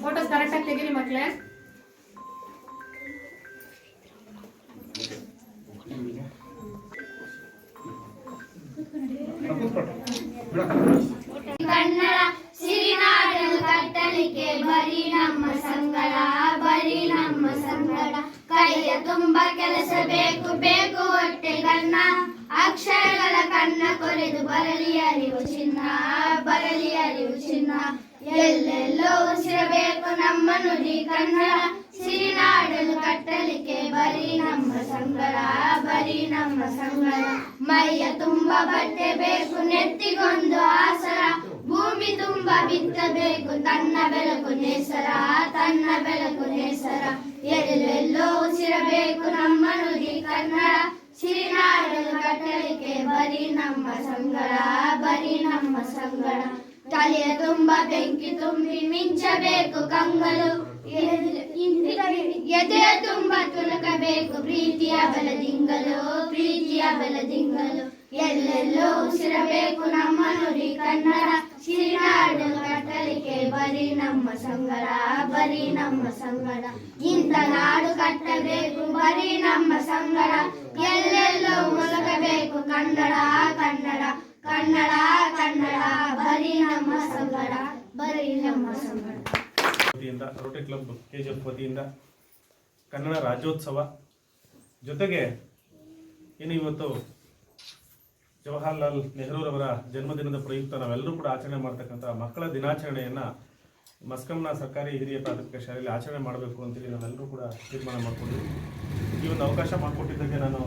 Photos ಕರೆಕ್ಟಾಗಿ ತೆಗೀರಿ ಮಕ್ಕಳೇ ಕನ್ನಡ ಸಿರಿನಾಡಲು ಕಟ್ಟಲಿಕ್ಕೆ ಬರೀ ನಮ್ಮ ಸಂಗಡ, ಬರೀ ನಮ್ಮ ಸಂಗಡ. ಕೈಯ ತುಂಬ ಕೆಲಸ ಬೇಕು ಬೇಕು ಹೊಟ್ಟೆ ಕನ್ನ ಅಕ್ಷರಗಳ ಕಣ್ಣ ಕೊರೆದು ಬರಲಿ ಅರಿವು ಚಿನ್ನ, ಬರಲಿ ಅರಿವು ಚಿನ್ನ. ಎಲ್ಲೆಲ್ಲೋ ಉಸಿರಬೇಕು ನಮ್ಮ ನುಡಿ ಕನ್ನಡ. ಸಿರಿನಾಡಲು ಕಟ್ಟಲಿಕ್ಕೆ ಬರೀ ನಮ್ಮ ಸಂಗಡ ಬರೀ ನಮ್ಮ ಸಂಗಡ ಮೈಯ ತುಂಬ ಬಟ್ಟೆ ಬೇಕು, ನೆತ್ತಿಗೊಂದು ಆಸರ. ಭೂಮಿ ತುಂಬ ಬಿತ್ತಬೇಕು, ತನ್ನ ಬೆಳಕು ನೇಸರ, ತನ್ನ ಬೆಳಕು ನೇಸರ. ಎಲ್ಲೆಲ್ಲೋ ಉಸಿರಬೇಕು ನಮ್ಮ ನುಡಿ ಕನ್ನಡ. ಕಟ್ಟಲಿಕ್ಕೆ ಬರೀ ನಮ್ಮ ಸಂಗಡ, ಬರೀ ನಮ್ಮ ಸಂಗಡ. ತಲೆಯ ತುಂಬ ಬೆಂಕಿ ತುಂಬಿ ಮಿಂಚಬೇಕು ಕಂಗಲು. ಎದೆಯ ತುಂಬ ತುಲಕಬೇಕು ಪ್ರೀತಿಯ ಬಲದಿಂಗಲು ಪ್ರೀತಿಯ ಬಲದಿಂಗಲು. ಎಲ್ಲೆಲ್ಲೋ ಉಸಿರಬೇಕು ನಮ್ಮ ನುಡಿ ಕನ್ನಡ. ಸಿರಿನಾಡು ಕಟ್ಟಲಿಕ್ಕೆ ಬರೀ ನಮ್ಮ ಸಂಗಡ, ಬರಿ ನಮ್ಮ ಸಂಗಡ. ಇಂತ ನಾಡು ಕಟ್ಟಬೇಕು, ಬರಿ ನಮ್ಮ ಸಂಗಡ. ಎಲ್ಲೆಲ್ಲೋ ಮುಲಗಬೇಕು ಕನ್ನಡ ಕನ್ನಡ. ಕನ್ನಡ ಕನ್ನಡ, ಬರಿ ನಮ್ಮ ಸಂಗಡ, ಬರಿ ನಮ್ಮ ಸಂಗಡ. ವತಿಯಿಂದ, rotary club K G F ವತಿಯಿಂದ ಕನ್ನಡ ರಾಜ್ಯೋತ್ಸವ ಜೊತೆಗೆ ಏನು ಇವತ್ತು ಜವಾಹರ್ಲಾಲ್ ನೆಹರೂರವರ ಜನ್ಮದಿನದ ಪ್ರಯುಕ್ತ ನಾವೆಲ್ಲರೂ ಕೂಡ ಆಚರಣೆ ಮಾಡ್ತಕ್ಕಂಥ ಮಕ್ಕಳ ದಿನಾಚರಣೆಯನ್ನು ಮಸ್ಕಂನ ಸರ್ಕಾರಿ ಹಿರಿಯ ಪ್ರಾಥಮಿಕ ಶಾಲೆಯಲ್ಲಿ ಆಚರಣೆ ಮಾಡಬೇಕು ಅಂತೇಳಿ ನಾವೆಲ್ಲರೂ ಕೂಡ ತೀರ್ಮಾನ ಮಾಡಿಕೊಂಡ್ವಿ ಈ ಒಂದು ಅವಕಾಶ ಮಾಡಿಕೊಟ್ಟಿದ್ದಕ್ಕೆ ನಾನು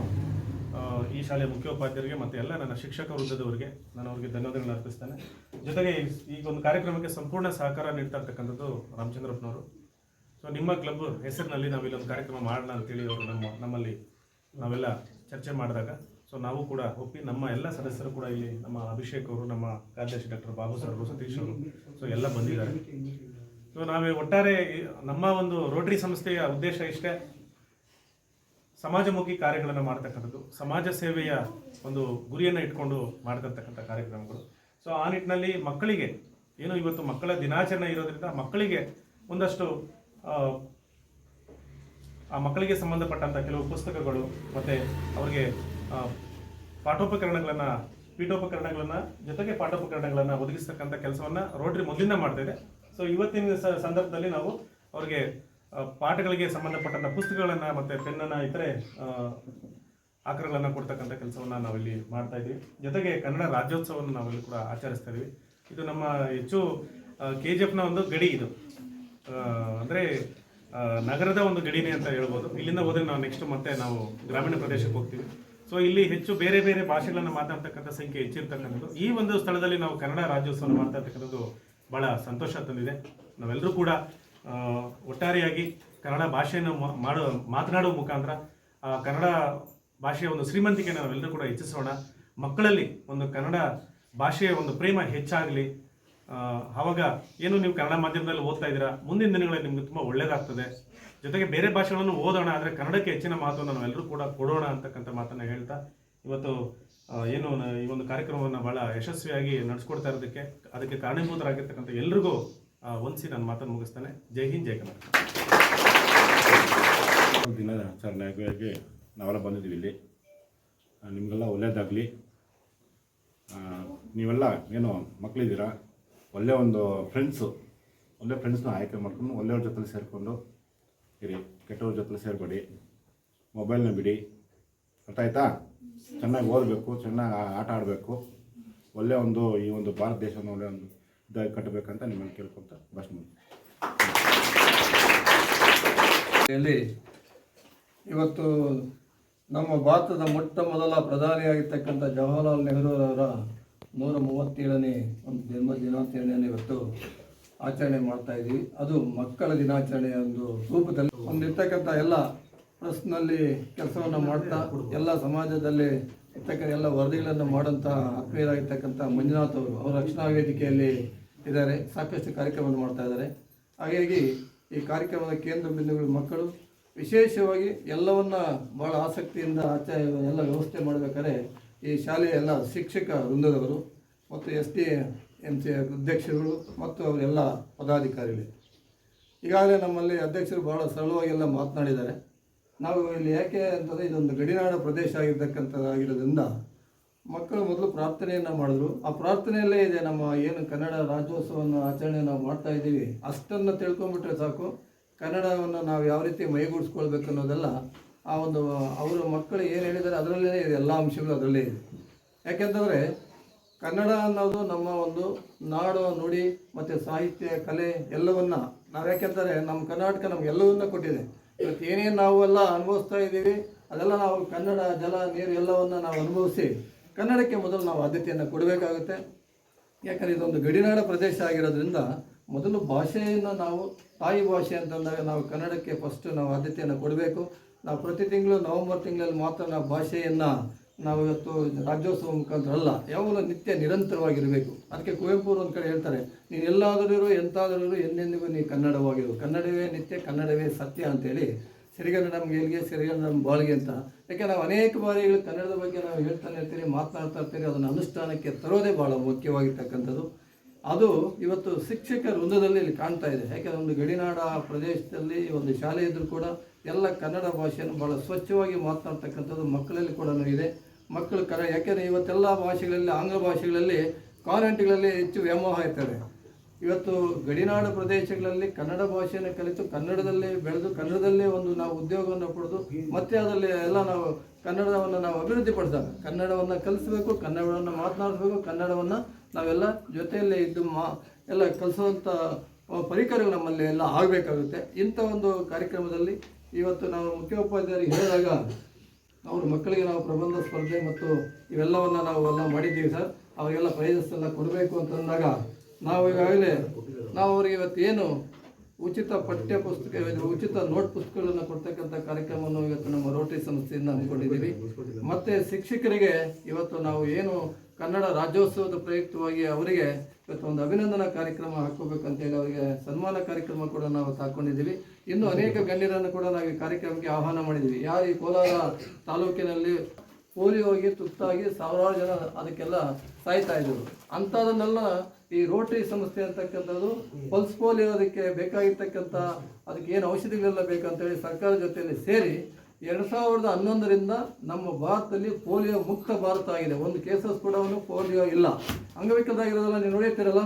ಈ ಶಾಲೆಯ ಮುಖ್ಯೋಪಾಧ್ಯಾಯರಿಗೆ ಮತ್ತು ಎಲ್ಲ ನನ್ನ ಶಿಕ್ಷಕ ವೃದ್ಧದವರಿಗೆ ನಾನು ಅವರಿಗೆ ಧನ್ಯವಾದಗಳನ್ನು ಅರ್ಪಿಸ್ತೇನೆ. ಜೊತೆಗೆ ಈ- ಈ ಒಂದು ಕಾರ್ಯಕ್ರಮಕ್ಕೆ ಸಂಪೂರ್ಣ ಸಹಕಾರ ನೀಡ್ತಾ ಇರ್ತಕ್ಕಂಥದ್ದು ರಾಮಚಂದ್ರಪ್ಪನವರು. ಸೊ ನಿಮ್ಮ ಕ್ಲಬ್ ಹೆಸರಿನಲ್ಲಿ ನಾವು ಇಲ್ಲೊಂದು ಕಾರ್ಯಕ್ರಮ ಮಾಡೋಣ ಅಂತೇಳಿ ಅವರು ನಮ್ಮ, ನಮ್ಮಲ್ಲಿ ನಾವೆಲ್ಲ ಚರ್ಚೆ ಮಾಡಿದಾಗ ಸೊ ನಾವು ಕೂಡ ಒಪ್ಪಿ ನಮ್ಮ ಎಲ್ಲ ಸದಸ್ಯರು ಕೂಡ ಇಲ್ಲಿ ನಮ್ಮ ಅಭಿಷೇಕ್ ಅವರು ನಮ್ಮ ಕಾರ್ಯದರ್ಶಿ ಡಾಕ್ಟರ್ ಬಾಬು ಸರ್ ಸತೀಶ್ ಅವರು ಸೊ ಎಲ್ಲ ಬಂದಿದ್ದಾರೆ. ಸೊ ನಾವೇ ಒಟ್ಟಾರೆ ನಮ್ಮ ಒಂದು ರೋಟರಿ ಸಂಸ್ಥೆಯ ಉದ್ದೇಶ ಇಷ್ಟೇ. ಸಮಾಜಮುಖಿ ಕಾರ್ಯಗಳನ್ನು ಮಾಡ್ತಕ್ಕಂಥದ್ದು ಸಮಾಜ ಸೇವೆಯ ಒಂದು ಗುರಿಯನ್ನು ಇಟ್ಕೊಂಡು ಮಾಡ್ತಿರ್ತಕ್ಕಂಥ ಕಾರ್ಯಕ್ರಮಗಳು. ಸೊ ಆ ನಿಟ್ಟಿನಲ್ಲಿ ಮಕ್ಕಳಿಗೆ ಏನು ಇವತ್ತು ಮಕ್ಕಳ ದಿನಾಚರಣೆ ಇರೋದ್ರಿಂದ ಮಕ್ಕಳಿಗೆ ಒಂದಷ್ಟು ಆ, ಮಕ್ಕಳಿಗೆ ಸಂಬಂಧಪಟ್ಟಂಥ ಕೆಲವು ಪುಸ್ತಕಗಳು ಮತ್ತು ಅವರಿಗೆ ಪಾಠೋಪಕರಣಗಳನ್ನು, ಪೀಠೋಪಕರಣಗಳನ್ನು ಜೊತೆಗೆ ಪಾಠೋಪಕರಣಗಳನ್ನು ಒದಗಿಸ್ತಕ್ಕಂಥ ಕೆಲಸವನ್ನು ರೋಟರಿ ಮೊದಲಿಂದ ಮಾಡ್ತಾ ಇದೆ. ಸೊ ಇವತ್ತಿನ ಸಂದರ್ಭದಲ್ಲಿ ನಾವು ಅವರಿಗೆ ಪಾಠಗಳಿಗೆ ಸಂಬಂಧಪಟ್ಟಂಥ ಪುಸ್ತಕಗಳನ್ನು ಮತ್ತು ಪೆನ್ನನ್ನು ಇತರೆ ಆಕರಗಳನ್ನು ಕೊಡ್ತಕ್ಕಂಥ ಕೆಲಸವನ್ನು ನಾವಿಲ್ಲಿ ಮಾಡ್ತಾ ಇದ್ದೀವಿ. ಜೊತೆಗೆ ಕನ್ನಡ ರಾಜ್ಯೋತ್ಸವವನ್ನು ನಾವಿಲ್ಲಿ ಕೂಡ ಆಚರಿಸ್ತಾ ಇದ್ದೀವಿ. ಇದು ನಮ್ಮ ಹೆಚ್ಚು ಕೆ ಜಿ ಎಫ್ನ ಒಂದು ಗಡಿ ಇದು. ಅಂದ್ರೆ ನಗರದ ಒಂದು ಗಡಿನೇ ಅಂತ ಹೇಳ್ಬೋದು. ಇಲ್ಲಿಂದ ಹೋದರೆ ನಾವು ನೆಕ್ಸ್ಟ್ ಮತ್ತೆ ನಾವು ಗ್ರಾಮೀಣ ಪ್ರದೇಶಕ್ಕೆ ಹೋಗ್ತೀವಿ. ಸೊ ಇಲ್ಲಿ ಹೆಚ್ಚು ಬೇರೆ ಬೇರೆ ಭಾಷೆಗಳನ್ನು ಮಾತಾಡ್ತಕ್ಕಂಥ ಸಂಖ್ಯೆ ಹೆಚ್ಚಿರ್ತಕ್ಕಂಥದ್ದು. ಈ ಒಂದು ಸ್ಥಳದಲ್ಲಿ ನಾವು ಕನ್ನಡ ರಾಜ್ಯೋತ್ಸವ ಮಾಡ್ತಾ ಬಹಳ ಸಂತೋಷ ತಂದಿದೆ. ನಾವೆಲ್ಲರೂ ಕೂಡ ಒಟ್ಟಾರೆಯಾಗಿ ಕನ್ನಡ ಭಾಷೆಯನ್ನು ಮಾಡೋ ಮಾತನಾಡುವ ಮುಖಾಂತರ ಕನ್ನಡ ಭಾಷೆಯ ಒಂದು ಶ್ರೀಮಂತಿಕೆಯನ್ನು ನಾವೆಲ್ಲರೂ ಕೂಡ ಹೆಚ್ಚಿಸೋಣ. ಮಕ್ಕಳಲ್ಲಿ ಒಂದು ಕನ್ನಡ ಭಾಷೆಯ ಒಂದು ಪ್ರೇಮ ಹೆಚ್ಚಾಗಲಿ. ಆವಾಗ ಏನು ನೀವು ಕನ್ನಡ ಮಾಧ್ಯಮದಲ್ಲಿ ಓದ್ತಾ ಇದ್ದೀರಾ? ಮುಂದಿನ ದಿನಗಳಲ್ಲಿ ನಿಮಗೆ ತುಂಬ ಒಳ್ಳೇದಾಗ್ತದೆ. ಜೊತೆಗೆ ಬೇರೆ ಭಾಷೆಗಳನ್ನು ಓದೋಣ, ಆದರೆ ಕನ್ನಡಕ್ಕೆ ಹೆಚ್ಚಿನ ಮಹತ್ವವನ್ನು ನಾವೆಲ್ಲರೂ ಕೂಡ ಕೊಡೋಣ ಅಂತಕ್ಕಂಥ ಮಾತನ್ನು ಹೇಳ್ತಾ, ಇವತ್ತು ಏನು ಈ ಒಂದು ಕಾರ್ಯಕ್ರಮವನ್ನು ಭಾಳ ಯಶಸ್ವಿಯಾಗಿ ನಡೆಸ್ಕೊಡ್ತಾ ಇರೋದಕ್ಕೆ, ಅದಕ್ಕೆ ಕಾರಣೀಭೂತರಾಗಿರ್ತಕ್ಕಂಥ ಎಲ್ರಿಗೂ ಒಂದಿಸಿ ನಾನು ಮಾತನ್ನು ಮುಗಿಸ್ತಾನೆ. ಜೈ ಹಿಂದ್, ಜೈ ಕರ್ನಾಟಕ. ದಿನಾಚರಣೆಗಾಗಿ ನಾವೆಲ್ಲ ಬಂದಿದ್ದೀವಿ ಇಲ್ಲಿ. ನಿಮಗೆಲ್ಲ ಒಳ್ಳೆಯದಾಗಲಿ ನೀವೆಲ್ಲ ಏನು ಮಕ್ಕಳಿದ್ದೀರಾ ಒಳ್ಳೆಯ ಒಂದು ಫ್ರೆಂಡ್ಸು ಒಳ್ಳೆ ಫ್ರೆಂಡ್ಸ್ನ ಆಯ್ಕೆ ಮಾಡ್ಕೊಂಡು, ಒಳ್ಳೆಯವ್ರ ಜೊತೆ ಸೇರಿಕೊಂಡು ಇರಿ ಕೆಟ್ಟವ್ರ ಜೊತೆ ಸೇರಬೇಡಿ ಮೊಬೈಲ್ನ ಬಿಡಿ. ಅರ್ಥ ಆಯ್ತಾ ಚೆನ್ನಾಗಿ ಓದಬೇಕು, ಚೆನ್ನಾಗಿ ಆಟ ಆಡಬೇಕು. ಒಳ್ಳೆಯ ಒಂದು, ಈ ಒಂದು ಭಾರತ ದೇಶನ ಒಳ್ಳೆಯ ಒಂದು ಇದಾಗಿ ಕಟ್ಟಬೇಕಂತ ನಿಮ್ಮನ್ನು ಕೇಳ್ಕೊತ ಭಾಷಣ ಇವತ್ತು ನಮ್ಮ ಭಾರತದ ಮೊಟ್ಟ ಮೊದಲ ಪ್ರಧಾನಿಯಾಗಿರ್ತಕ್ಕಂಥ ಜವಾಹರ್ಲಾಲ್ ನೆಹರೂರವರ ನೂರ ಮೂವತ್ತೇಳನೇ ಒಂದು ಜನ್ಮ ದಿನಾಚರಣೆಯನ್ನು ಇವತ್ತು ಆಚರಣೆ ಮಾಡ್ತಾ ಇದ್ದೀವಿ. ಅದು ಮಕ್ಕಳ ದಿನಾಚರಣೆಯ ಒಂದು ರೂಪದಲ್ಲಿ ಒಂದಿರ್ತಕ್ಕಂಥ ಎಲ್ಲ ಪ್ರೆಸ್ನಲ್ಲಿ ಕೆಲಸವನ್ನು ಮಾಡ್ತಾ, ಎಲ್ಲ ಸಮಾಜದಲ್ಲಿ ಇರ್ತಕ್ಕಂಥ ಎಲ್ಲ ವರದಿಗಳನ್ನು ಮಾಡೋಂಥ ಆತ್ಮೀಯರಾಗಿರ್ತಕ್ಕಂಥ ಮಂಜುನಾಥ್ ಅವರು ಅವರ ರಕ್ಷಣಾ ವೇದಿಕೆಯಲ್ಲಿ ಇದ್ದಾರೆ. ಸಾಕಷ್ಟು ಕಾರ್ಯಕ್ರಮವನ್ನು ಮಾಡ್ತಾ ಇದ್ದಾರೆ. ಹಾಗಾಗಿ ಈ ಕಾರ್ಯಕ್ರಮದ ಕೇಂದ್ರ ಬಿಂದುಗಳು ಮಕ್ಕಳು, ವಿಶೇಷವಾಗಿ ಎಲ್ಲವನ್ನ ಬಹಳ ಆಸಕ್ತಿಯಿಂದ ಆಚೆ, ಎಲ್ಲ ವ್ಯವಸ್ಥೆ ಮಾಡಬೇಕಾದ್ರೆ ಈ ಶಾಲೆಯ ಎಲ್ಲ ಶಿಕ್ಷಕ ವೃಂದದವರು ಮತ್ತು ಎಸ್ ಡಿ ಎಂ ಸಿ ಅಧ್ಯಕ್ಷರುಗಳು ಮತ್ತು ಅವರೆಲ್ಲ ಪದಾಧಿಕಾರಿಗಳು. ಈಗಾಗಲೇ ನಮ್ಮಲ್ಲಿ ಅಧ್ಯಕ್ಷರು ಭಾಳ ಸರಳವಾಗೆಲ್ಲ ಮಾತನಾಡಿದ್ದಾರೆ. ನಾವು ಇಲ್ಲಿ ಯಾಕೆ ಅಂತಂದರೆ ಇದೊಂದು ಗಡಿನಾಡ ಪ್ರದೇಶ ಆಗಿರ್ತಕ್ಕಂಥದ್ದಾಗಿರೋದ್ರಿಂದ ಮಕ್ಕಳು ಮೊದಲು ಪ್ರಾರ್ಥನೆಯನ್ನು ಮಾಡಿದ್ರು. ಆ ಪ್ರಾರ್ಥನೆಯಲ್ಲೇ ಇದೆ ನಮ್ಮ ಏನು ಕನ್ನಡ ರಾಜ್ಯೋತ್ಸವವನ್ನು ಆಚರಣೆ ನಾವು ಮಾಡ್ತಾ ಇದ್ದೀವಿ. ಅಷ್ಟನ್ನು ತಿಳ್ಕೊಂಬಿಟ್ರೆ ಸಾಕು. ಕನ್ನಡವನ್ನು ನಾವು ಯಾವ ರೀತಿ ಮೈಗೂಡಿಸ್ಕೊಳ್ಬೇಕು ಅನ್ನೋದೆಲ್ಲ ಆ ಒಂದು, ಅವರ ಮಕ್ಕಳು ಏನು ಹೇಳಿದ್ದಾರೆ ಅದರಲ್ಲೇ ಇದೆ. ಎಲ್ಲ ಅಂಶಗಳು ಅದರಲ್ಲೇ ಇದೆ. ಯಾಕೆಂತಂದರೆ ಕನ್ನಡ ಅನ್ನೋದು ನಮ್ಮ ಒಂದು ನಾಡು, ನುಡಿ ಮತ್ತು ಸಾಹಿತ್ಯ, ಕಲೆ ಎಲ್ಲವನ್ನ ನಾವು ಯಾಕೆಂದರೆ ನಮ್ಮ ಕರ್ನಾಟಕ ನಮಗೆಲ್ಲವನ್ನ ಕೊಟ್ಟಿದೆ. ಇವತ್ತು ಏನೇನು ನಾವೆಲ್ಲ ಅನುಭವಿಸ್ತಾ ಇದ್ದೀವಿ, ಅದೆಲ್ಲ ನಾವು ಕನ್ನಡ, ಜಲ, ನೀರು ಎಲ್ಲವನ್ನ ನಾವು ಅನುಭವಿಸಿ ಕನ್ನಡಕ್ಕೆ ಮೊದಲು ನಾವು ಆದ್ಯತೆಯನ್ನು ಕೊಡಬೇಕಾಗುತ್ತೆ. ಯಾಕಂದರೆ ಇದೊಂದು ಗಡಿನಾಡ ಪ್ರದೇಶ ಆಗಿರೋದ್ರಿಂದ ಮೊದಲು ಭಾಷೆಯನ್ನು ನಾವು ತಾಯಿ ಭಾಷೆ ಅಂತಂದಾಗ ನಾವು ಕನ್ನಡಕ್ಕೆ ಫಸ್ಟ್ ನಾವು ಆದ್ಯತೆಯನ್ನು ಕೊಡಬೇಕು. ನಾವು ಪ್ರತಿ ತಿಂಗಳು ನವೆಂಬರ್ ತಿಂಗಳಲ್ಲಿ ಮಾತ್ರ ನಾವು ಭಾಷೆಯನ್ನು ನಾವು ಇವತ್ತು ರಾಜ್ಯೋತ್ಸವ ಮುಖಾಂತರ ಅಲ್ಲ ಯಾವಾಗಲೂ ನಿತ್ಯ ನಿರಂತರವಾಗಿರಬೇಕು. ಅದಕ್ಕೆ ಕುವೆಂಪು ಅವರು ಒಂದು ಕಡೆ ಹೇಳ್ತಾರೆ, ನೀನು ಎಲ್ಲಾದರೂ ಇರು, ಎಂತಾದರೂ ಎಂದೆಂದಿಗೂ ನೀ ಕನ್ನಡವಾಗಿರು. ಕನ್ನಡವೇ ನಿತ್ಯ, ಕನ್ನಡವೇ ಸತ್ಯ ಅಂತೇಳಿ ಸಿರಿಗನ್ನಡ ನಮ್ಗೆ ಎಲ್ಲಿಗೆ ಸಿರಿಗನ್ನಡ ನಮ್ಮ ಬಾಳಿಗೆ ಅಂತ. ಯಾಕೆ ನಾವು ಅನೇಕ ಬಾರಿಗಳು ಕನ್ನಡದ ಬಗ್ಗೆ ನಾವು ಹೇಳ್ತಾನೆ ಇರ್ತೀರಿ, ಮಾತನಾಡ್ತಾ ಇರ್ತೀರಿ, ಅದನ್ನು ಅನುಷ್ಠಾನಕ್ಕೆ ತರೋದೇ ಭಾಳ ಮುಖ್ಯವಾಗಿರ್ತಕ್ಕಂಥದ್ದು. ಅದು ಇವತ್ತು ಶಿಕ್ಷಕ ವೃಂದದಲ್ಲಿ ಇಲ್ಲಿ ಕಾಣ್ತಾ ಇದೆ. ಯಾಕೆಂದ್ರೆ ಒಂದು ಗಡಿನಾಡ ಪ್ರದೇಶದಲ್ಲಿ ಒಂದು ಶಾಲೆ ಇದ್ದರೂ ಕೂಡ ಎಲ್ಲ ಕನ್ನಡ ಭಾಷೆಯನ್ನು ಭಾಳ ಸ್ವಚ್ಛವಾಗಿ ಮಾತನಾಡ್ತಕ್ಕಂಥದ್ದು ಮಕ್ಕಳಲ್ಲಿ ಕೂಡ ಇದೆ. ಮಕ್ಕಳು ಕರೆ, ಯಾಕೆಂದರೆ ಇವತ್ತೆಲ್ಲ ಭಾಷೆಗಳಲ್ಲಿ, ಆಂಗ್ಲ ಭಾಷೆಗಳಲ್ಲಿ ಕಾನ್ವೆಂಟ್ಗಳಲ್ಲಿ ಹೆಚ್ಚು ವ್ಯಾಮೋಹ ಇರ್ತದೆ. ಇವತ್ತು ಗಡಿನಾಡು ಪ್ರದೇಶಗಳಲ್ಲಿ ಕನ್ನಡ ಭಾಷೆಯನ್ನು ಕಲಿತು ಕನ್ನಡದಲ್ಲೇ ಬೆಳೆದು ಕನ್ನಡದಲ್ಲೇ ಒಂದು ನಾವು ಉದ್ಯೋಗವನ್ನು ಪಡೆದು ಮತ್ತೆ ಅದರಲ್ಲಿ ಎಲ್ಲ ನಾವು ಕನ್ನಡವನ್ನು ನಾವು ಅಭಿವೃದ್ಧಿ ಪಡಿಸೋಣ ಕನ್ನಡವನ್ನು ಕಲಿಸಬೇಕು, ಕನ್ನಡವನ್ನು ಮಾತನಾಡಬೇಕು ಕನ್ನಡವನ್ನು ನಾವೆಲ್ಲ ಜೊತೆಯಲ್ಲೇ ಇದ್ದು ಮಾ, ಎಲ್ಲ ಕಲಿಸುವಂಥ ಪರಿಕರಗಳು ನಮ್ಮಲ್ಲಿ ಎಲ್ಲ ಆಗಬೇಕಾಗುತ್ತೆ. ಇಂಥ ಒಂದು ಕಾರ್ಯಕ್ರಮದಲ್ಲಿ ಇವತ್ತು ನಾವು ಮುಖ್ಯೋಪಾಧ್ಯಾಯರಿಗೆ ಹೇಳಿದಾಗ ಅವ್ರ ಮಕ್ಕಳಿಗೆ ನಾವು ಪ್ರಬಂಧ ಸ್ಪರ್ಧೆ ಮತ್ತು ಇವೆಲ್ಲವನ್ನು ನಾವು ಎಲ್ಲ ಮಾಡಿದ್ದೀವಿ ಸರ್. ಅವರಿಗೆಲ್ಲ ಪ್ರೈಸಸ್ ಎಲ್ಲ ಕೊಡಬೇಕು ಅಂತಂದಾಗ ನಾವು ಈಗಾಗಲೇ ನಾವು ಅವರಿಗೆ ಏನು ಉಚಿತ ಪಠ್ಯ ಪುಸ್ತಕ ಉಚಿತ ನೋಟ್ ಪುಸ್ತಕಗಳನ್ನು ಕೊಡ್ತಕ್ಕಂಥ ಕಾರ್ಯಕ್ರಮವನ್ನು ಇವತ್ತು ನಮ್ಮ ರೋಟರಿ ಸಂಸ್ಥೆಯಿಂದ ಹಮ್ಮಿಕೊಂಡಿದ್ದೀವಿ. ಮತ್ತೆ ಶಿಕ್ಷಕರಿಗೆ ಇವತ್ತು ನಾವು ಏನು ಕನ್ನಡ ರಾಜ್ಯೋತ್ಸವದ ಪ್ರಯುಕ್ತವಾಗಿ ಅವರಿಗೆ ಇವತ್ತು ಒಂದು ಅಭಿನಂದನಾ ಕಾರ್ಯಕ್ರಮ ಹಾಕೋಬೇಕಂತೇಳಿ ಅವರಿಗೆ ಸನ್ಮಾನ ಕಾರ್ಯಕ್ರಮ ಕೂಡ ನಾವು ತಾಕೊಂಡಿದ್ದೀವಿ ಇನ್ನು ಅನೇಕ ಗಣ್ಯರನ್ನು ಕೂಡ ನಾವು ಈ ಕಾರ್ಯಕ್ರಮಕ್ಕೆ ಆಹ್ವಾನ ಮಾಡಿದ್ದೀವಿ. ಯಾರು ಈ ಕೋಲಾರ ತಾಲೂಕಿನಲ್ಲಿ ಹೋಗಿ ತುತ್ತಾಗಿ ಸಾವಿರಾರು ಜನ ಅದಕ್ಕೆಲ್ಲ ಸಾಯ್ತಾ ಇದ್ದರು. ಅಂಥದನ್ನೆಲ್ಲ ಈ ರೋಟರಿ ಸಂಸ್ಥೆ ಅಂತಕ್ಕಂಥದ್ದು, ಪಲ್ಸ್ ಪೋಲಿಯೋ ಅದಕ್ಕೆ ಬೇಕಾಗಿರ್ತಕ್ಕಂಥ, ಅದಕ್ಕೆ ಏನು ಔಷಧಿಗಳೆಲ್ಲ ಬೇಕಂತೇಳಿ ಸರ್ಕಾರದ ಜೊತೆಯಲ್ಲಿ ಸೇರಿ ಎರಡು ಸಾವಿರದ ಹನ್ನೊಂದರಿಂದ ನಮ್ಮ ಭಾರತದಲ್ಲಿ ಪೋಲಿಯೋ ಮುಕ್ತ ಭಾರತ ಆಗಿದೆ. ಒಂದು ಕೇಸಸ್ ಕೂಡ ಪೋಲಿಯೋ ಇಲ್ಲ. ಅಂಗವಿಕಲರಾಗಿರೋದಲ್ಲ ನೀವು ನೋಡಿರ್ತೀರಲ್ಲ,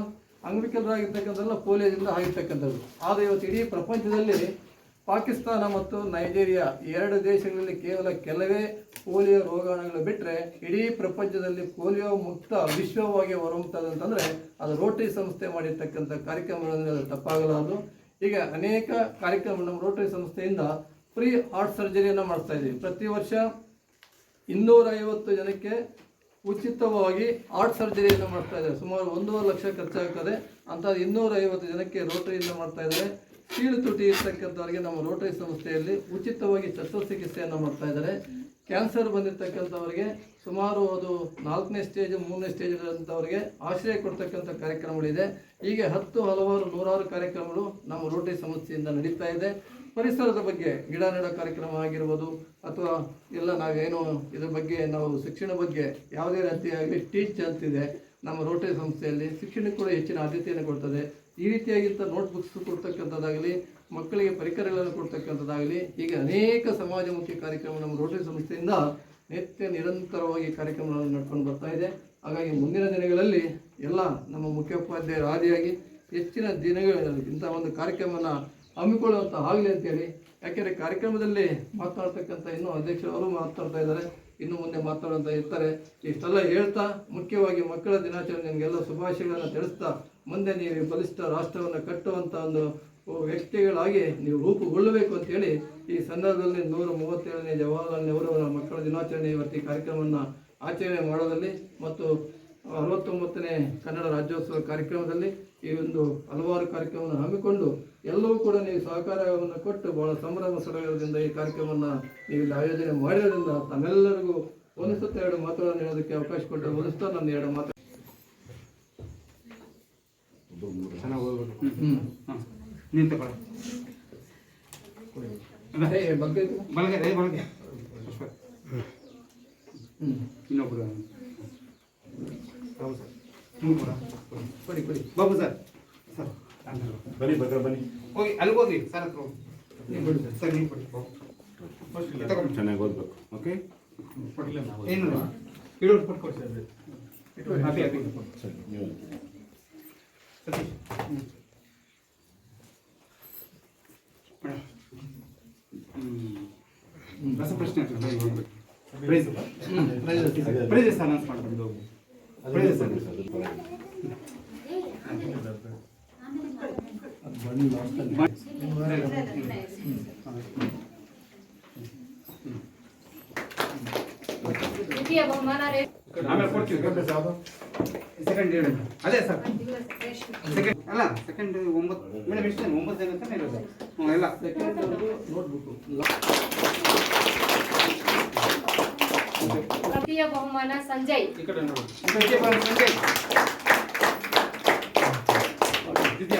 ಅಂಗವಿಕಲರಾಗಿರ್ತಕ್ಕಂಥದ್ದೆಲ್ಲ ಪೋಲಿಯೋದಿಂದ ಆಗಿರ್ತಕ್ಕಂಥದ್ದು. ಆದರೆ ಇವತ್ತು ಇಡೀ ಪ್ರಪಂಚದಲ್ಲಿ ಪಾಕಿಸ್ತಾನ ಮತ್ತು ನೈಜೀರಿಯಾ ಎರಡು ದೇಶಗಳಲ್ಲಿ ಕೇವಲ ಕೆಲವೇ ಪೋಲಿಯೋ ರೋಗಾಣುಗಳು ಬಿಟ್ಟರೆ ಇಡೀ ಪ್ರಪಂಚದಲ್ಲಿ ಪೋಲಿಯೋ ಮುಕ್ತ ವಿಶ್ವವಾಗಿ ಹೊರಹೊಮ್ಮುತ್ತದೆ ಅಂತಂದರೆ ಅದು ರೋಟರಿ ಸಂಸ್ಥೆ ಮಾಡಿರ್ತಕ್ಕಂಥ ಕಾರ್ಯಕ್ರಮಗಳನ್ನು ಅದು. ಈಗ ಅನೇಕ ಕಾರ್ಯಕ್ರಮ ನಮ್ಮ ರೋಟರಿ ಸಂಸ್ಥೆಯಿಂದ ಫ್ರೀ ಹಾರ್ಟ್ ಸರ್ಜರಿಯನ್ನು ಮಾಡ್ತಾ ಇದ್ದೀವಿ. ಪ್ರತಿ ವರ್ಷ ಇನ್ನೂರ ಐವತ್ತು ಜನಕ್ಕೆ ಉಚಿತವಾಗಿ ಹಾರ್ಟ್ ಸರ್ಜರಿಯನ್ನು ಮಾಡ್ತಾ ಇದ್ದಾರೆ. ಸುಮಾರು ಒಂದೂವರೆ ಲಕ್ಷ ಖರ್ಚಾಗ್ತದೆ. ಅಂತ ಇನ್ನೂರೈವತ್ತು ಜನಕ್ಕೆ ರೋಟರಿಯಿಂದ ಮಾಡ್ತಾ ಇದ್ದಾರೆ. ಕೀಳು ತುಟಿ ಇರ್ತಕ್ಕಂಥವ್ರಿಗೆ ನಮ್ಮ ರೋಟರಿ ಸಂಸ್ಥೆಯಲ್ಲಿ ಉಚಿತವಾಗಿ ಶಸ್ತ್ರಚಿಕಿತ್ಸೆಯನ್ನು ಮಾಡ್ತಾ ಇದ್ದಾರೆ. ಕ್ಯಾನ್ಸರ್ ಬಂದಿರತಕ್ಕಂಥವ್ರಿಗೆ ಸುಮಾರು ಅದು ನಾಲ್ಕನೇ ಸ್ಟೇಜ್, ಮೂರನೇ ಸ್ಟೇಜ್ ಇರೋಂಥವ್ರಿಗೆ ಆಶ್ರಯ ಕೊಡ್ತಕ್ಕಂಥ ಕಾರ್ಯಕ್ರಮಗಳಿದೆ. ಹೀಗೆ ಹತ್ತು, ಹಲವಾರು, ನೂರಾರು ಕಾರ್ಯಕ್ರಮಗಳು ನಮ್ಮ ರೋಟರಿ ಸಂಸ್ಥೆಯಿಂದ ನಡೀತಾ ಇದೆ. ಪರಿಸರದ ಬಗ್ಗೆ ಗಿಡ ನೆಡೋ ಕಾರ್ಯಕ್ರಮ ಆಗಿರ್ಬೋದು, ಅಥವಾ ಎಲ್ಲ ನಾವೇನು ಇದ್ರ ಬಗ್ಗೆ ನಾವು ಶಿಕ್ಷಣ ಬಗ್ಗೆ ಯಾವುದೇ ರೀತಿಯಾಗಿ ಟೀಚ್ ಅಂತಿದೆ. ನಮ್ಮ ರೋಟರಿ ಸಂಸ್ಥೆಯಲ್ಲಿ ಶಿಕ್ಷಣಕ್ಕೆ ಕೂಡ ಹೆಚ್ಚಿನ ಆದ್ಯತೆಯನ್ನು ಕೊಡ್ತದೆ. ಈ ರೀತಿಯಾಗಿಂಥ ನೋಟ್ಬುಕ್ಸ್ ಕೊಡ್ತಕ್ಕಂಥದ್ದಾಗಲಿ ಮಕ್ಕಳಿಗೆ ಪರಿಕರಗಳನ್ನು ಕೊಡ್ತಕ್ಕಂಥದ್ದಾಗಲಿ, ಹೀಗೆ ಅನೇಕ ಸಮಾಜಮುಖಿ ಕಾರ್ಯಕ್ರಮ ನಮ್ಮ ರೋಟರಿ ಸಂಸ್ಥೆಯಿಂದ ನಿತ್ಯ ನಿರಂತರವಾಗಿ ಕಾರ್ಯಕ್ರಮಗಳನ್ನು ನಡ್ಕೊಂಡು ಬರ್ತಾ ಇದೆ. ಹಾಗಾಗಿ ಮುಂದಿನ ದಿನಗಳಲ್ಲಿ ಎಲ್ಲ ನಮ್ಮ ಮುಖ್ಯೋಪಾಧ್ಯಾಯರು ಆದಿಯಾಗಿ ಹೆಚ್ಚಿನ ದಿನಗಳಲ್ಲಿ ಇಂಥ ಒಂದು ಕಾರ್ಯಕ್ರಮವನ್ನು ಹಮ್ಮಿಕೊಳ್ಳುವಂಥ ಆಗಲಿ ಅಂತೇಳಿ, ಯಾಕೆಂದರೆ ಕಾರ್ಯಕ್ರಮದಲ್ಲಿ ಮಾತನಾಡ್ತಕ್ಕಂಥ ಇನ್ನೂ ಅಧ್ಯಕ್ಷರು ಅವರು ಮಾತನಾಡ್ತಾ ಇದ್ದಾರೆ, ಇನ್ನು ಮುಂದೆ ಮಾತಾಡುವಂತ ಇರ್ತಾರೆ. ಇಷ್ಟೆಲ್ಲ ಹೇಳ್ತಾ ಮುಖ್ಯವಾಗಿ ಮಕ್ಕಳ ದಿನಾಚರಣೆ ನಿಮಗೆಲ್ಲ ಶುಭಾಶಯಗಳನ್ನು ತಿಳಿಸ್ತಾ, ಮುಂದೆ ನೀವು ಬಲಿಷ್ಠ ರಾಷ್ಟ್ರವನ್ನು ಕಟ್ಟುವಂಥ ಒಂದು ವ್ಯಕ್ತಿಗಳಾಗಿ ನೀವು ರೂಪುಗೊಳ್ಳಬೇಕು ಅಂತೇಳಿ ಈ ಸಂದರ್ಭದಲ್ಲಿ ನೂರ ಮೂವತ್ತೇಳನೇ ಜವಾಹರ್ಲಾಲ್ ನೆಹರು ಅವರ ಮಕ್ಕಳ ದಿನಾಚರಣೆ ಇವತ್ತಿ ಕಾರ್ಯಕ್ರಮವನ್ನು ಆಚರಣೆ ಮಾಡೋದಲ್ಲಿ ಮತ್ತು ಅರವತ್ತೊಂಬತ್ತನೇ ಕನ್ನಡ ರಾಜ್ಯೋತ್ಸವ ಕಾರ್ಯಕ್ರಮದಲ್ಲಿ ಈ ಒಂದು ಹಲವಾರು ಕಾರ್ಯಕ್ರಮವನ್ನು ಹಮ್ಮಿಕೊಂಡು ಎಲ್ಲವೂ ಕೂಡ ನೀವು ಸಹಕಾರವನ್ನು ಕೊಟ್ಟು ಬಹಳ ಸಂಭ್ರಮ ಸಡಗರದಿಂದ ಈ ಕಾರ್ಯಕ್ರಮವನ್ನು ನೀವು ಇಲ್ಲಿ ಆಯೋಜನೆ ಮಾಡಿರೋದ್ರಿಂದ ತಮ್ಮೆಲ್ಲರಿಗೂ ಒಂದಿಸುತ್ತ ಎರಡು ಮಾತುಗಳನ್ನು ಹೇಳೋದಕ್ಕೆ ಅವಕಾಶ ಕೊಟ್ಟು ಒಂದಿಸ್ತಾ ನನ್ನ ಎರಡು ಮಾತು ಹ್ಮ್. ನೀನು ತಗೊಳ್ಳಿ? ಬಲಗೆ ರೇ ಸರ್. ಹ್ಞೂ ಕೊಡ. ಕೊಡಿ ಬಾಬು ಸರ್. ಸರ್ ಬನ್ನಿ ಬೇಕಾದ್ರೆ ಬನ್ನಿ. ಹೋಗಿ ಅಲ್ಲಿಗೆ ಸರ್ ಹತ್ರ ನೀವು ಬಿಡಿ ಸರ್. ಸರ್ ನೀವು ಕೊಡಿ. ತಗೊಂಡು ಚೆನ್ನಾಗಿ ಓದ್ಬೇಕು ಓಕೆ? ಏನು ಇಡೋದು ಕೊಟ್ಟು ಕೊಡಿ ಸರ್. ಅಭಿ ಅಭಿ ಸರಿ ನೀವು ಸತೀಶ್ ಮೇಡಮ್ ರಸಪ್ರಶ್ನೆ ಆಗ್ತದೆ ಬನ್ನಿ ಹೋಗ್ಬೇಕು ಪ್ರೈಸ್ ಪ್ರೈಸಸ್ ಅನೌನ್ಸ್ ಮಾಡ್ಕೊಂಡು ಹೋಗಿ ಪ್ರೈಸಸ್ ಅದು ಪರವಾಗಿಲ್ಲ. ಅದು ಬನ್ನಿ ಲಾಸ್ಟಲ್ಲಿ ದ್ವಿತೀಯ ಬಹುಮಾನ ರೇ- ಆಮೇಲೆ ಕೊಡ್ತೀವಿ. ಸೆಕೆಂಡ್ ಹೇಳಿ ಅದೇ ಸರ್. ಸೆಕೆಂಡ್ ಅಲ್ಲ ಸೆಕೆಂಡ್ ಒಂಬತ್ತು ಮೇಡಮ್ ಎಷ್ಟು ಜನ ಒಂಬತ್ತು ಜನ ತಾನೇ ಇರೋದು. ಹ್ಞೂ ಎಲ್ಲ. ಸೆಕೆಂಡ್ ನೋಟ್ಬುಕ್ಕು ತೃತೀಯ ಬಹುಮಾನ ಸಂಜಯ್. ಈ ಕಡೆ ನೋಡಿ. ಸಂಜಯ್ ಬಾ, ಸಂಜಯ್.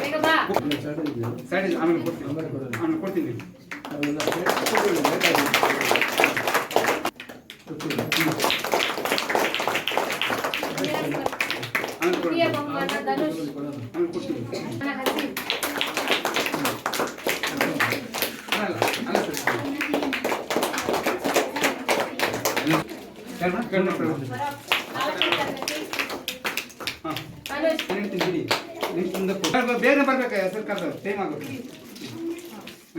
ಬೇಗ ಬಾ. ಸೈಡ್ ಆಮೇಲೆ ಕೊಡ್ತೀನಿ. ಆಮೇಲೆ ಆಮೇಲೆ ಕೊಡ್ತೀನಿ. ತೃತೀಯ ಬಹುಮಾನ ಧನುಷ್ ಕೊಡೋಣ. ಆಮೇಲೆ ಕೊಡ್ತೀನಿ ಬಹುಮಾನ ಹಸೀನ್ ಅಲ್ಲ ಅಲ್ಲ ಸರ್ ಕರ್ಮ ಕರ್ಮ ನಾಲ್ಕನೇ ತರಗತಿ ಹಾಂ ಅನುಷ್ ನಾನು ಹೇಳ್ತೀನಿ ಬಿಡಿ ನೆಕ್ಸ್ಟ್ ಮುಂದಕ್ಕೆ ಹೋಗಿ. ಬೇಗ ಬರ್ಬೇಕು ಹೆಸರು ಕರೆದು ಟೈಮ್ ಆಗುತ್ತೆ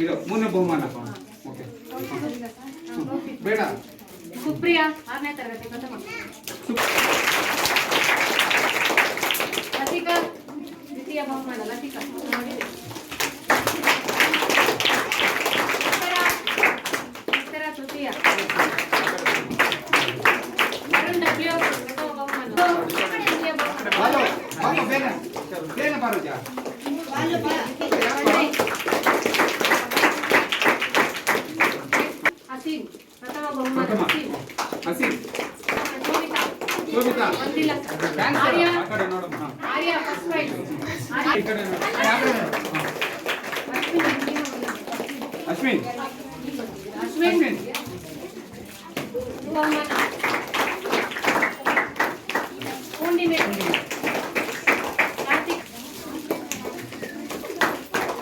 ಇದು ಮೂರನೇ ಬಹುಮಾನ ಓಕೆ ಬೇಡ ಸುಪ್ರಿಯಾ ಆರನೇ ತರಗತಿ ಪ್ರಥಮ ಲತಿಕಾ ದ್ವಿತೀಯ ಬಹುಮಾನ ಲತಿಕಾ ಉತ್ತರ ಉತ್ತರ ತೃತೀಯ ಅರುಣ್ ಡಬ್ಲ್ಯೂ ಪ್ರಥಮ ಬಹುಮಾನ ದ್ವಿತೀಯ ಬಹುಮಾನ ಬಾಲು ಬಾಲು ಬೇಗ ಬೇಗ ಬಾರು ಜಾ ಸಂಜಯ್. ಹಸೀನ್ ಪ್ರಥಮ ಬಹುಮಾನ ಪ್ರಥಮ. ಹಸೀನ್ ಹಸಿ ಶೋಭಿತಾ ಶೋಭಿತಾ ಒಂದಿಲ್ಲ ಥ್ಯಾಂಕ್ಸ್ ಆರ್ಯ ಆ ಕಡೆ ನೋಡಮ್ಮ ಹಾಂ ಆರ್ಯ ಫಸ್ಟ್ ಪ್ರೈಸ್ ಈ ಕಡೆ ನೋಡಿ ಆ ಕಡೆ ನೋಡಿ. ಹಾಂ. ಅಶ್ವಿನ್ ಅಶ್ವಿನ್ ಅಶ್ವಿನ್ ಬಹುಮಾನ ಪೂರ್ಣಿಮೆ ಕಾರ್ತಿಕ್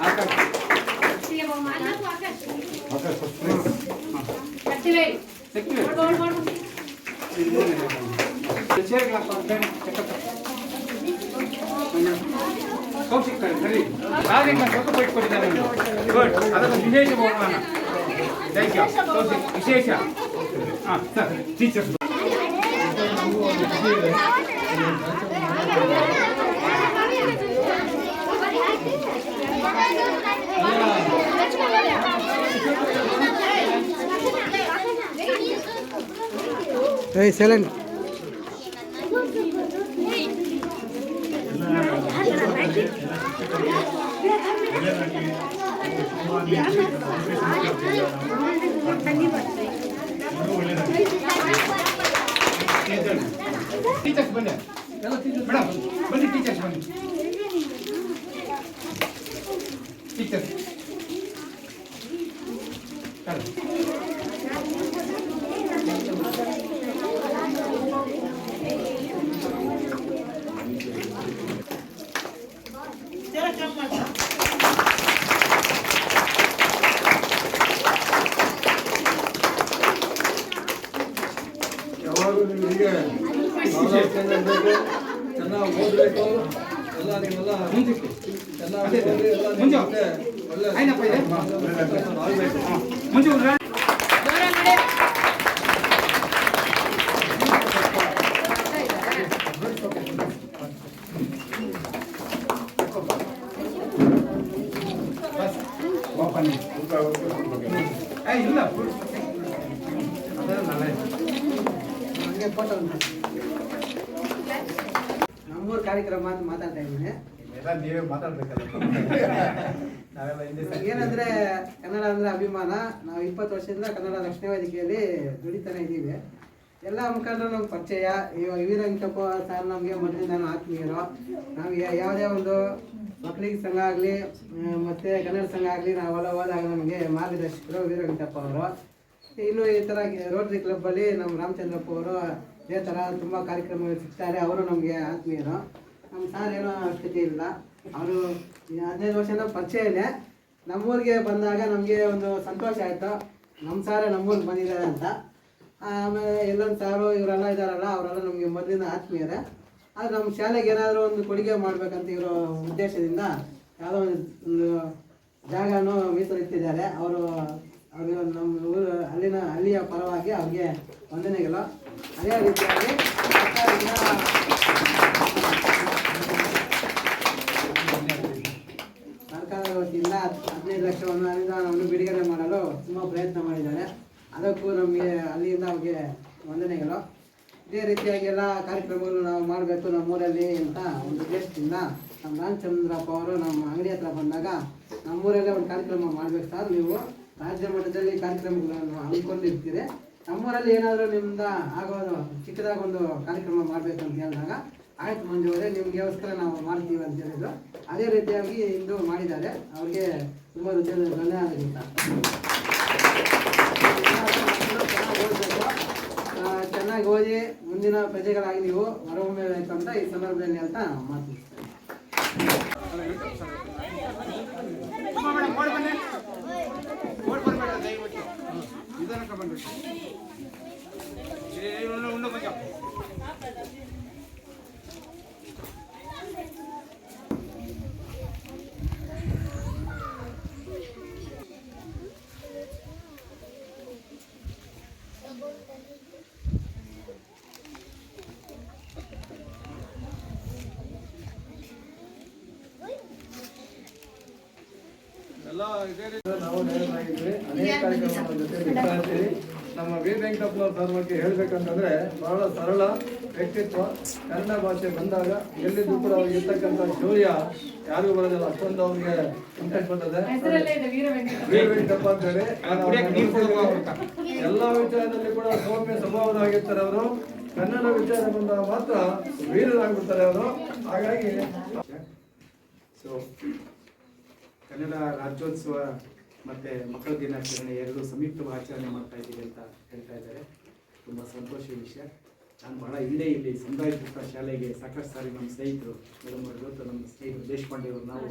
ಆಕಾಶ್ ತೃತೀಯ ಬಹುಮಾನ ಆಕಾಶ್ ಫಸ್ಟ್ ಪ್ರೈಸ್ ಕತ್ತಿಲೈ ಸೆಕ್ಯೂರ್ ನೋಡ್ ನೋಡ್ ನೋಡ್ ಚೇರ್ ಗ್ಲಾಸ್ ಕೌಶಿಕ್ ಸರಿ ರಾಜೇಂದ್ರ ಸ್ವಲ್ಪ ಬೈಟ್ ಕೊಟ್ಟಿದ್ದಾರೆ ಗುಡ್ ಅದಕ್ಕೆ ವಿಶೇಷ ಬಹುಮಾನ ಥ್ಯಾಂಕ್ ಯು ಕೌಶಿಕ್ ವಿಶೇಷ ಹಾಂ ಸರ್ ಟೀಚರ್ಸ್ ಏಯ್ ಸೈಲೆಂಟ್ ಟೀಚರ್ಸ್ ಬನ್ನಿ ಎಲ್ಲ teachers ಮೇಡಮ್ ಬನ್ನಿ ಟೀಚರ್ಸ್ ಬನ್ನಿ ಟೀಚರ್ಸ್ ಯಾವಾಗಲೂ ನಿಮಗೆ ಬಹಳ ಚೆನ್ನಾಗಿ ಬೇಕು ಚೆನ್ನಾಗಿ ಓದಬೇಕು ಎಲ್ಲ ನೀವೆಲ್ಲ ಎಲ್ಲ. ಮತ್ತೆ ಒಳ್ಳೆ ಆಯ್ನಪ್ಪ ಇದೆ? ಮುಂಚೆ ಅಂತ ಮಾತಾಡ್ತಾ ಇದ್ದೀನಿ. ನೀವೇ ಮಾತಾಡ್ಬೇಕಲ್ಲ. ನಾವೆಲ್ಲ ಹಿಂದೆ ಏನಂದ್ರೆ ಕನ್ನಡ ಅಂದ್ರೆ ಅಭಿಮಾನ. ನಾವು ಇಪ್ಪತ್ತು ವರ್ಷದಿಂದ ಕನ್ನಡ ರಕ್ಷಣಾ ವೇದಿಕೆಯಲ್ಲಿ ದುಡಿತಾನೆ ಇದ್ದೀವಿ. ಎಲ್ಲ ಮುಖಂಡರು ನಮ್ಗೆ ಪರಿಚಯ. ಇವಾಗ ಸರ್ ನಮಗೆ ಮೊದಲಿಂದ ಆತ್ಮೀಯರು. ನಾವು ಯಾವುದೇ ಒಂದು ಮಕ್ಕಳಿಗೆ ಸಂಘ ಆಗಲಿ ಮತ್ತು ಕನ್ನಡ ಸಂಘ ಆಗಲಿ ನಾವೆಲ್ಲ ಹೋದಾಗ ನಮಗೆ ಮಾರ್ಗದರ್ಶಕರು ವೀರಂಗಪ್ಪ ಅವರು. ಇನ್ನು ಈ ಥರ ರೋಟರಿ ಕ್ಲಬ್ಬಲ್ಲಿ ನಮ್ಮ ರಾಮಚಂದ್ರಪ್ಪ ಅವರು ಇದೇ ಥರ ತುಂಬ ಕಾರ್ಯಕ್ರಮಗಳು ಸಿಗ್ತಾರೆ. ಅವರು ನಮಗೆ ಆತ್ಮೀಯರು. ನಮ್ಮ ಸಾರ್ ಏನೋ ಇಲ್ಲ. ಅವರು ಹದಿನೈದು ವರ್ಷದ ಪರಿಚಯನೇ ನಮ್ಮೂರಿಗೆ ಬಂದಾಗ ನಮಗೆ ಒಂದು ಸಂತೋಷ ಆಯಿತು. ನಮ್ಮ ಸಾರೇ ನಮ್ಮೂರಿಗೆ ಬಂದಿದ್ದಾರೆ ಅಂತ. ಆಮೇಲೆ ಎಲ್ಲೊಂದು ಸಾರು ಇವರೆಲ್ಲ ಇದ್ದಾರಲ್ಲ, ಅವರೆಲ್ಲ ನಮಗೆ ಮೊದಲಿನ ಆತ್ಮೀಯರೇ. ಆದರೆ ನಮ್ಮ ಶಾಲೆಗೆ ಏನಾದರೂ ಒಂದು ಕೊಡುಗೆ ಮಾಡಬೇಕಂತ ಇರೋ ಉದ್ದೇಶದಿಂದ ಯಾವುದೋ ಒಂದು ಜಾಗನೂ ಮೀಸಲಿಟ್ಟಿದ್ದಾರೆ ಅವರು ಅವರು ನಮ್ಮ ಊರು, ಅಲ್ಲಿನ ಹಳ್ಳಿಯ ಪರವಾಗಿ ಅವ್ರಿಗೆ ವಂದನೆಗಳು. ಅದೇ ರೀತಿಯಾಗಿ ವತಿಯಿಂದ ಹದಿನೈದು ಲಕ್ಷವನ್ನು ಅನುದಾನವನ್ನು ಬಿಡುಗಡೆ ಮಾಡಲು ತುಂಬ ಪ್ರಯತ್ನ ಮಾಡಿದ್ದಾರೆ. ಅದಕ್ಕೂ ನಮಗೆ ಅಲ್ಲಿಂದ ಅವ್ರಿಗೆ ವಂದನೆಗಳು. ಇದೇ ರೀತಿಯಾಗಿ ಎಲ್ಲ ಕಾರ್ಯಕ್ರಮಗಳು ನಾವು ಮಾಡಬೇಕು ನಮ್ಮೂರಲ್ಲಿ ಅಂತ ಒಂದು ಉದ್ದೇಶದಿಂದ ನಮ್ಮ ರಾಮಚಂದ್ರಪ್ಪ ಅವರು ನಮ್ಮ ಅಂಗಡಿ ಹತ್ರ ಬಂದಾಗ ನಮ್ಮೂರಲ್ಲೇ ಒಂದು ಕಾರ್ಯಕ್ರಮ ಮಾಡಬೇಕು ಸರ್. ನೀವು ರಾಜ್ಯ ಮಟ್ಟದಲ್ಲಿ ಕಾರ್ಯಕ್ರಮಗಳನ್ನು ಹಮ್ಮಿಕೊಂಡಿರ್ತೀರಿ. ನಮ್ಮೂರಲ್ಲಿ ಏನಾದರೂ ನಿಮ್ಮಿಂದ ಆಗೋದು ಚಿಕ್ಕದಾಗಿ ಒಂದು ಕಾರ್ಯಕ್ರಮ ಮಾಡಬೇಕು ಅಂತ ಹೇಳಿದಾಗ ಆಯ್ತು, ಮಂಜು ಅವರೇ ನಿಮಗೋಸ್ಕರ ನಾವು ಮಾಡ್ತೀವಿ ಅಂತ ಹೇಳಿದ್ರು. ಅದೇ ರೀತಿಯಾಗಿ ಇಂದು ಮಾಡಿದ್ದಾರೆ. ಅವ್ರಿಗೆ ತುಂಬ ರುಚಿಯಲ್ಲಿ ಧನ್ಯವಾದಗಿಂತ ಚೆನ್ನಾಗಿ ಓದಿ, ಮುಂದಿನ ಪ್ರಜೆಗಳಾಗಿ ನೀವು ಹೊರಹೊಮ್ಮಬೇಕು ಅಂತ ಈ ಸಂದರ್ಭದಲ್ಲಿ ಅಂತ ಮಾತು ಓಡ್ ನಾವು ನೇರವಾಗಿದ್ವಿ ಅನೇಕ ಕಾರ್ಯಕ್ರಮಗಳ ಜೊತೆ ಇರ್ತೀವಿ ನಮ್ಮ ವಿ ವೆಂಕಟಪ್ಪನವ್ರ ಸರ್ ಬಗ್ಗೆ ಹೇಳ್ಬೇಕಂತಂದ್ರೆ ಬಹಳ ಸರಳ ವ್ಯಕ್ತಿತ್ವ. ಕನ್ನಡ ಭಾಷೆ ಬಂದಾಗ ಎಲ್ಲಿದ್ದು ಕೂಡ ಅವ್ರಿಗೆ ಇರ್ತಕ್ಕಂಥ ಶೌರ್ಯ ಯಾರಿಗೂ ಬರೋದಿಲ್ಲ. ಅಷ್ಟೊಂದು ಅವ್ರಿಗೆ ಇಂಟ್ರೆಸ್ಟ್ ಬಂದದೆ ವೀರ ವಿ ವೆಂಕಟಪ್ಪ ಅಂತ ಹೇಳಿ ನಾನು ಕುಡಿಯಕ್ಕೆ ನೀರು ಕೊಡುವ ಎಲ್ಲ ವಿಚಾರದಲ್ಲಿ ಕೂಡ ಸೌಮ್ಯ ಸ್ವಭಾವರಾಗಿರ್ತಾರೆ ಅವರು. ಕನ್ನಡ ವಿಚಾರ ಬಂದಾಗ ಮಾತ್ರ ವೀರರಾಗ್ಬಿಡ್ತಾರೆ ಅವರು. ಹಾಗಾಗಿ ಸೊ ಕನ್ನಡ ರಾಜ್ಯೋತ್ಸವ ಮತ್ತು ಮಕ್ಕಳ ದಿನಾಚರಣೆ ಎರಡು ಸಂಯುಕ್ತವಾಗಿ ಆಚರಣೆ ಮಾಡ್ತಾ ಇದ್ದೀವಿ ಅಂತ ಹೇಳ್ತಾ ಇದ್ದಾರೆ. ತುಂಬ ಸಂತೋಷದ ವಿಷಯ. ನಾನು ಬಹಳ ಹಿಂದೆ ಇಲ್ಲಿ ಸಮುದಾಯ ಪುಸ್ತಕ ಶಾಲೆಗೆ ಸಾಕಷ್ಟು ಸಾರಿ ನಮ್ಮ ಸ್ನೇಹಿತರು ಮೇಡಮ್ ಅವರು ನಮ್ಮ ಸ್ನೇಹಿತರು ದೇಶಪಾಂಡೆ ಅವರು, ನಾವು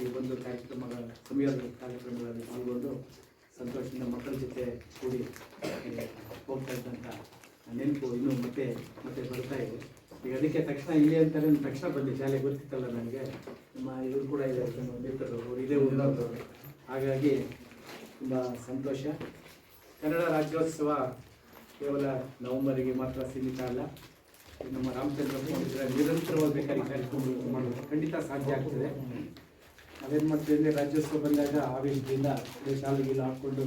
ಈ ಬಂದು ಕಾರ್ಯಕ್ರಮಗಳ ಸಮಯದ ಕಾರ್ಯಕ್ರಮಗಳಲ್ಲಿ ಪಾಲ್ಗೊಂಡು ಸಂತೋಷದಿಂದ ಮಕ್ಕಳ ಜೊತೆ ಕೂಡಿ ಹೋಗ್ತಾ ಇದ್ದಂಥ ನೆನಪು ಇನ್ನೂ ಮತ್ತೆ ಮತ್ತೆ ಬರ್ತಾ ಇದೆ. ಈಗ ಅದಕ್ಕೆ ತಕ್ಷಣ ಇಲ್ಲಿ ಅಂತಾರೆ ತಕ್ಷಣ ಬಂದೆ. ಶಾಲೆ ಗೊತ್ತಿತ್ತಲ್ಲ ನನಗೆ. ನಮ್ಮ ಇವರು ಕೂಡ ಇದೆ ನಮ್ಮ ಮಿತ್ರರು ಹಾಗಾಗಿ ತುಂಬ ಸಂತೋಷ. ಕನ್ನಡ ರಾಜ್ಯೋತ್ಸವ ಕೇವಲ ನವೆಂಬರಿಗೆ ಮಾತ್ರ ಸೀಮಿತ ಅಲ್ಲ. ನಮ್ಮ ರಾಮಚಂದ್ರ ಇದ್ರೆ ನಿರಂತರವಾಗಿ ಬೇಕಾಗಿ ಕಾರ್ಯಕ್ರಮ ಮಾಡೋದು ಖಂಡಿತ ಸಾಧ್ಯ ಆಗ್ತದೆ. ಅದೇನು ಮಾಡ್ತೀವಿ ಅಂದರೆ ರಾಜ್ಯೋತ್ಸವ ಬಂದಾಗ ಆವೇಶದಿಂದ ಶಾಲೆಗೆಲ್ಲ ಹಾಕ್ಕೊಂಡು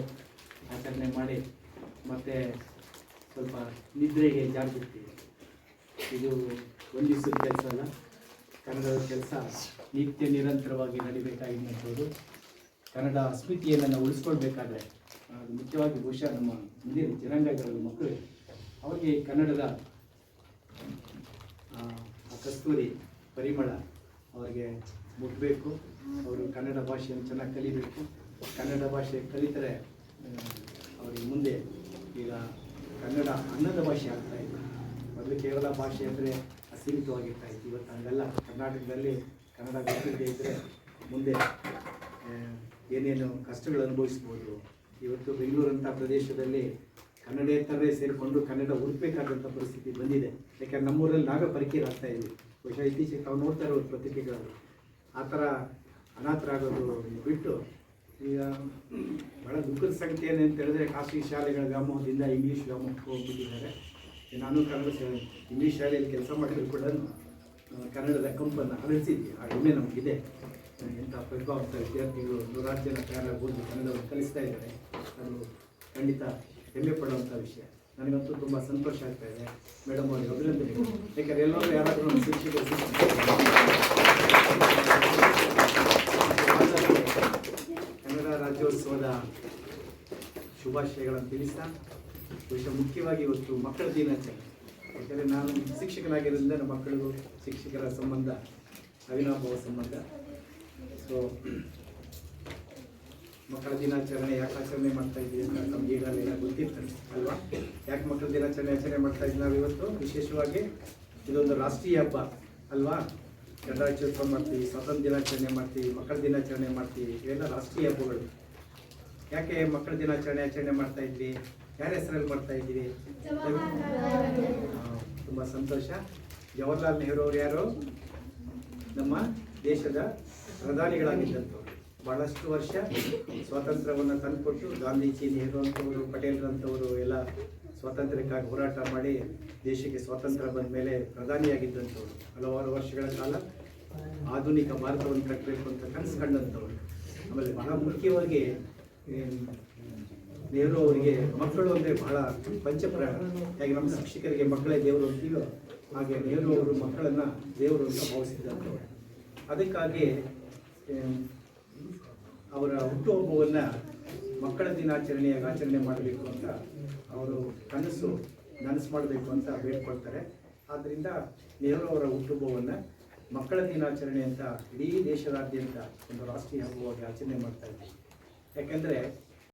ಆಚರಣೆ ಮಾಡಿ ಮತ್ತೆ ಸ್ವಲ್ಪ ನಿದ್ರೆಗೆ ಜಾಗೃತಿ ಇದು ಒಂದು ದಿವಸದ ಕೆಲಸ ಅಲ್ಲ. ಕನ್ನಡದ ಕೆಲಸ. ನಿತ್ಯ ನಿರಂತರವಾಗಿ ನಡಿಬೇಕಾಗಿರುವಂಥದ್ದು. ಕನ್ನಡ ಅಸ್ಮಿತೆಯನ್ನು ಉಳಿಸ್ಕೊಳ್ಬೇಕಾದ್ರೆ ಮುಖ್ಯವಾಗಿ ಬಹುಶಃ ನಮ್ಮ ಮುಂದಿನ ಜನಾಂಗಗಳ ಮಕ್ಕಳು, ಅವರಿಗೆ ಕನ್ನಡದ ಕಸ್ತೂರಿ ಪರಿಮಳ ಅವರಿಗೆ ಮುಟ್ಟಬೇಕು ಅವರು ಕನ್ನಡ ಭಾಷೆಯನ್ನು ಚೆನ್ನಾಗಿ ಕಲಿಬೇಕು. ಕನ್ನಡ ಭಾಷೆ ಕಲಿತರೆ ಅವರಿಗೆ ಮುಂದೆ ಈಗ ಕನ್ನಡ ಅನ್ನದ ಭಾಷೆ ಆಗ್ತಾ ಇದೆ ಮೊದಲು ಕೇವಲ ಭಾಷೆ ಅಂದರೆ ಅಸೀಮಿತವಾಗಿರ್ತಾ ಇತ್ತು. ಇವತ್ತು ಹಂಗಲ್ಲ. ಕರ್ನಾಟಕದಲ್ಲಿ ಕನ್ನಡ ಗೊತ್ತಿಲ್ಲದೆ ಇದ್ದರೆ ಮುಂದೆ ಏನೇನು ಕಷ್ಟಗಳು ಅನುಭವಿಸ್ಬೋದು. ಇವತ್ತು ಬೆಂಗಳೂರಂಥ ಪ್ರದೇಶದಲ್ಲಿ ಕನ್ನಡೇತರೇ ಸೇರಿಕೊಂಡು ಕನ್ನಡ ಹುಡುಕಬೇಕಾದಂಥ ಪರಿಸ್ಥಿತಿ ಬಂದಿದೆ. ಯಾಕಂದ್ರೆ ನಮ್ಮೂರಲ್ಲಿ ನಾಗ ಪರಿಕೀರ ಆಗ್ತಾ ಇದ್ವಿ ಬಹುಶಃ ಇತ್ತೀಚೆಗೆ ತಾವು ನೋಡ್ತಾ ಇರೋ ಪತ್ರಿಕೆಗಳಲ್ಲಿ. ಆ ಥರ ಅನಾಥರಾಗೋದು ಬಿಟ್ಟು, ಈಗ ಭಾಳ ದುಃಖದ ಸಂಗತಿ ಏನಂತ ಹೇಳಿದ್ರೆ ಖಾಸಗಿ ಶಾಲೆಗಳ ವ್ಯಾಮೋಹದಿಂದ ಇಂಗ್ಲೀಷ್ ವ್ಯಾಮೋಹಕ್ಕೆ ಹೋಗ್ಬಿಟ್ಟಿದ್ದಾರೆ. ನಾನು ಕನ್ನಡ ಇಂಗ್ಲೀಷ್ ಶಾಲೆಯಲ್ಲಿ ಕೆಲಸ ಮಾಡಿದ್ರು ಕೂಡ ಕನ್ನಡದ ಕಂಪನ್ನು ಅಳಿಸಿದ್ವಿ ಆ ಹೆಮ್ಮೆ ನಮಗಿದೆ. ಎಂಥ ಪ್ರತಿಭಾವಂತ ವಿದ್ಯಾರ್ಥಿಗಳು ನೂರಾರು ಜನ ತಯಾರಾಗಬಹುದು ಕನ್ನಡವನ್ನು ಕಲಿಸ್ತಾ ಇದ್ದಾರೆ. ಅದು ಖಂಡಿತ ಹೆಮ್ಮೆ ಪಡುವಂಥ ವಿಷಯ. ನನಗಂತೂ ತುಂಬ ಸಂತೋಷ ಆಗ್ತಾ ಇದೆ. ಮೇಡಮ್ ಅವರಿಗೆ ಅಭಿನಂದನೆ ಯಾಕಂದರೆ ಎಲ್ಲರೂ ಯಾರಾದರೂ ನಮ್ಮ ಶಿಕ್ಷಕರು ಕನ್ನಡ ರಾಜ್ಯೋತ್ಸವದ ಶುಭಾಶಯಗಳನ್ನು ತಿಳಿಸ್ತಾ, ಬಹುಶಃ ಮುಖ್ಯವಾಗಿ ಇವತ್ತು ಮಕ್ಕಳ ದಿನಾಚರಣೆ. ಯಾಕಂದರೆ ನಾನು ಶಿಕ್ಷಕನಾಗಿರೋದ್ರಿಂದ ನಮ್ಮ ಮಕ್ಕಳಿಗೂ ಶಿಕ್ಷಕರ ಸಂಬಂಧ ಅವಿನಾಭಾವ ಸಂಬಂಧ. ಸೊ ಮಕ್ಕಳ ದಿನಾಚರಣೆ ಯಾಕೆ ಆಚರಣೆ ಮಾಡ್ತಾ ಇದ್ದೀವಿ ಅಂತ ನಮ್ಗೆ ಈಗಾಗಲೇ ಗೊತ್ತಿರ್ತದೆ ಅಲ್ವಾ? ಯಾಕೆ ಮಕ್ಕಳ ದಿನಾಚರಣೆ ಆಚರಣೆ ಮಾಡ್ತಾ ಇದ್ದೀವಿ ನಾವು ಇವತ್ತು ವಿಶೇಷವಾಗಿ ಇದೊಂದು ರಾಷ್ಟ್ರೀಯ ಹಬ್ಬ ಅಲ್ವಾ? ಗಣರಾಜ್ಯೋತ್ಸವ ಮಾಡ್ತೀವಿ ಸ್ವಾತಂತ್ರ್ಯ ದಿನಾಚರಣೆ ಮಾಡ್ತೀವಿ ಮಕ್ಕಳ ದಿನಾಚರಣೆ ಮಾಡ್ತೀವಿ ಇವೆಲ್ಲ ರಾಷ್ಟ್ರೀಯ ಹಬ್ಬಗಳು. ಯಾಕೆ ಮಕ್ಕಳ ದಿನಾಚರಣೆ ಆಚರಣೆ ಮಾಡ್ತಾ ಇದ್ವಿ ಯಾರ ಹೆಸರಲ್ಲಿ ಮಾಡ್ತಾ ಇದ್ದೀವಿ ತುಂಬ ಸಂತೋಷ. ಜವಾಹರ್ಲಾಲ್ ನೆಹರು ಅವರು ಯಾರು? ನಮ್ಮ ದೇಶದ ಪ್ರಧಾನಿಗಳಾಗಿದ್ದಂಥವ್ರು. ಬಹಳಷ್ಟು ವರ್ಷ ಸ್ವಾತಂತ್ರ್ಯವನ್ನು ತಂದುಕೊಟ್ಟು ಗಾಂಧೀಜಿ, ನೆಹರು ಅಂತವರು ಪಟೇಲ್ರಂಥವರು ಎಲ್ಲ ಸ್ವಾತಂತ್ರ್ಯಕ್ಕಾಗಿ ಹೋರಾಟ ಮಾಡಿ ದೇಶಕ್ಕೆ ಸ್ವಾತಂತ್ರ್ಯ ಬಂದ ಮೇಲೆ ಪ್ರಧಾನಿಯಾಗಿದ್ದಂಥವ್ರು. ಹಲವಾರು ವರ್ಷಗಳ ಕಾಲ ಆಧುನಿಕ ಭಾರತವನ್ನು ಕಟ್ಟಬೇಕು ಅಂತ ಕನಸು ಕಂಡಂಥವ್ರು. ಆಮೇಲೆ ಬಹಳ ಮುಖ್ಯವಾಗಿ ನೆಹರು ಅವರಿಗೆ ಮಕ್ಕಳು ಅಂದರೆ ಬಹಳ ಪಂಚಪ್ರಾಣ. ಹೇಗೆ ನಮ್ಮ ಶಿಕ್ಷಕರಿಗೆ ಮಕ್ಕಳೇ ದೇವರು ಅಂತೀವೋ, ಹಾಗೆ ನೆಹರು ಅವರು ಮಕ್ಕಳನ್ನು ದೇವರು ಅಂತ ಭಾವಿಸಿದ್ದಾರೆ ಅದಕ್ಕಾಗಿ ಅವರ ಹುಟ್ಟುಹಬ್ಬವನ್ನು ಮಕ್ಕಳ ದಿನಾಚರಣೆಯಾಗಿ ಆಚರಣೆ ಮಾಡಬೇಕು ಅಂತ ಅವರು ಕನಸು, ನನಸು ಮಾಡಬೇಕು ಅಂತ ಬೇಡ್ಕೊಳ್ತಾರೆ. ಆದ್ದರಿಂದ ನೆಹರು ಅವರ ಹುಟ್ಟುಹಬ್ಬವನ್ನು ಮಕ್ಕಳ ದಿನಾಚರಣೆ ಅಂತ ಇಡೀ ದೇಶದಾದ್ಯಂತ ಒಂದು ರಾಷ್ಟ್ರೀಯ ಹಬ್ಬವಾಗಿ ಆಚರಣೆ ಮಾಡ್ತಾ ಇದ್ದೀವಿ. ಯಾಕೆಂದರೆ